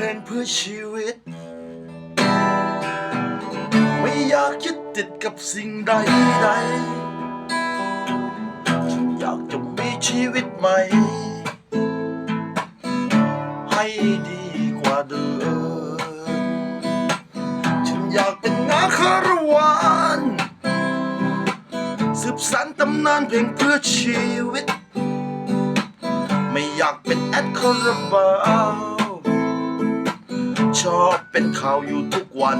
ลงเพื่อชีวิต ไม่อยากยึดติดกับสิ่งใดใดฉันอยากจะมีชีวิตใหม่ ให้ดีกว่าเดิม ฉันอยากเป็นนาคารวานสืบสานตำนานเพลงเพื่อชีวิต ไม่อยากเป็นแอดคาราบาว ชอบเป็นข่าวอยู่ทุกวัน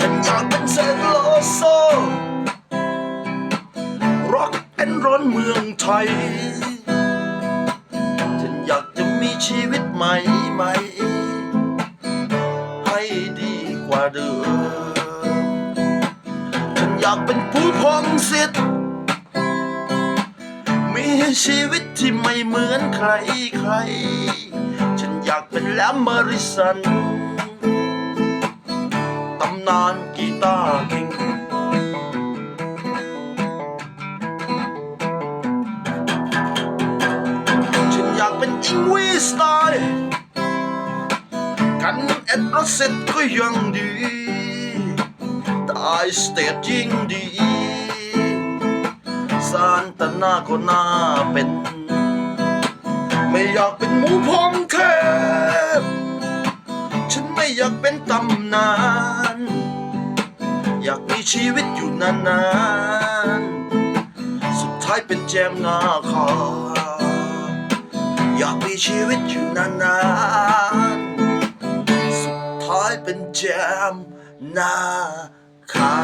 ฉันอยากเป็นเซนโลโซร็อกแอนด์รอนเมืองไทย ฉันอยากจะมีชีวิตใหม่ใหม่ให้ดีกว่าเดิม ฉันอยากเป็นผู้พงศิษฐ์มีชีวิตที่ไม่เหมือนใครใคร แลมเมอริสันตำนานกีตาร์คิงฉันอยากเป็นอิงวีสไตล์กันเอ็ดรสเซ็ตก็ยังดีตายสเตจยิ่งดีซานตานาก็น่าเป็น ไม่อยากเป็นหมูพอง อยากเป็นตำนาน อยากมีชีวิตอยู่นานๆ สุดท้ายเป็นแจมนาคาอยากมีชีวิตอยู่นานๆ สุดท้ายเป็นแจมนาคา